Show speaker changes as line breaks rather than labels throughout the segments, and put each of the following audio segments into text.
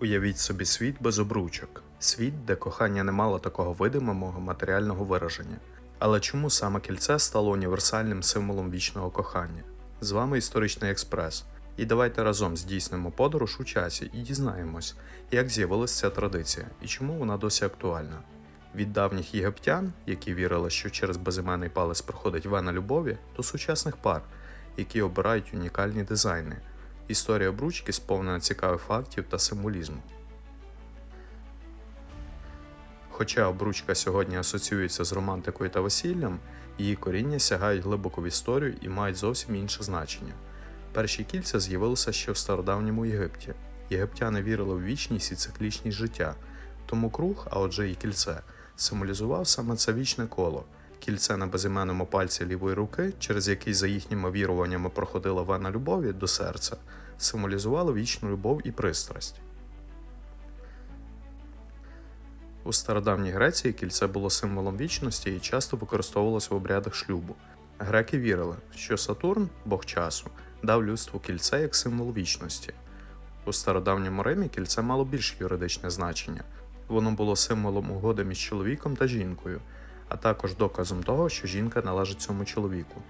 Уявіть собі світ без обручок, світ, де кохання не мало такого видимого матеріального вираження. Але чому саме кільце стало універсальним символом вічного кохання? З вами історичний експрес. І давайте разом здійснимо подорож у часі і дізнаємось, як з'явилася ця традиція і чому вона досі актуальна. Від давніх єгиптян, які вірили, що через безіменний палець проходить вена любові, до сучасних пар, які обирають унікальні дизайни. Історія обручки сповнена цікавих фактів та символізму. Хоча обручка сьогодні асоціюється з романтикою та весіллям, її коріння сягають глибоко в історію і мають зовсім інше значення. Перші кільця з'явилися ще в стародавньому Єгипті. Єгиптяни вірили в вічність і циклічність життя, тому круг, а отже і кільце, символізував саме це вічне коло. Кільце на безіменному пальці лівої руки, через який за їхніми віруваннями проходила вена любові до серця, символізувало вічну любов і пристрасть. У стародавній Греції кільце було символом вічності і часто використовувалося в обрядах шлюбу. Греки вірили, що Сатурн, бог часу, дав людству кільце як символ вічності. У стародавньому Римі кільце мало більш юридичне значення. Воно було символом угоди між чоловіком та жінкою, а також доказом того, що жінка належить цьому чоловіку.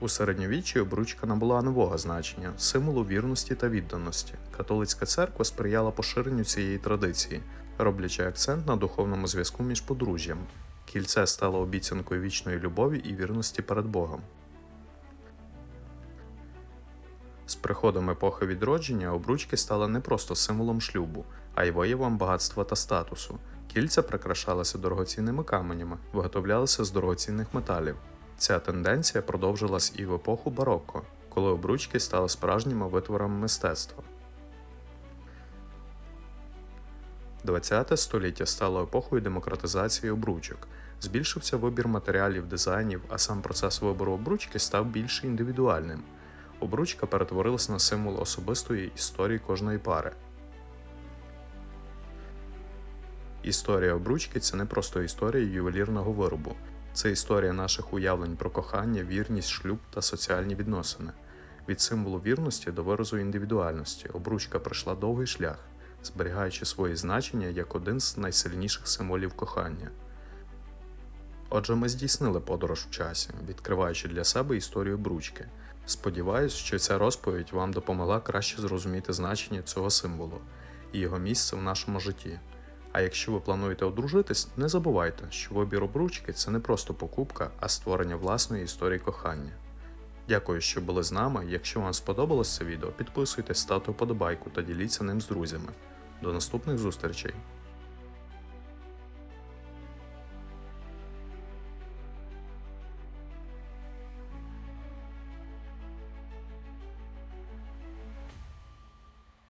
У середньовіччі обручка набула нового значення символу вірності та відданості. Католицька церква сприяла поширенню цієї традиції, роблячи акцент на духовному зв'язку між подружжям. Кільце стало обіцянкою вічної любові і вірності перед Богом. Приходом епохи відродження обручки стали не просто символом шлюбу, а й виявом багатства та статусу. Кільця прикрашалися дорогоцінними каменями, виготовлялися з дорогоцінних металів. Ця тенденція продовжилась і в епоху барокко, коли обручки стали справжніми витворами мистецтва. ХХ століття стало епохою демократизації обручок. Збільшився вибір матеріалів, дизайнів, а сам процес вибору обручки став більш індивідуальним. Обручка перетворилася на символ особистої історії кожної пари. Історія обручки це не просто історія ювелірного виробу, це історія наших уявлень про кохання, вірність, шлюб та соціальні відносини. Від символу вірності до виразу індивідуальності обручка пройшла довгий шлях, зберігаючи свої значення як один з найсильніших символів кохання. Отже, ми здійснили подорож в часі, відкриваючи для себе історію обручки. Сподіваюсь, що ця розповідь вам допомогла краще зрозуміти значення цього символу і його місце в нашому житті. А якщо ви плануєте одружитись, не забувайте, що вибір обручки це не просто покупка, а створення власної історії кохання. Дякую, що були з нами. Якщо вам сподобалось це відео, підписуйтесь, ставте вподобайку та діліться ним з друзями. До наступних зустрічей!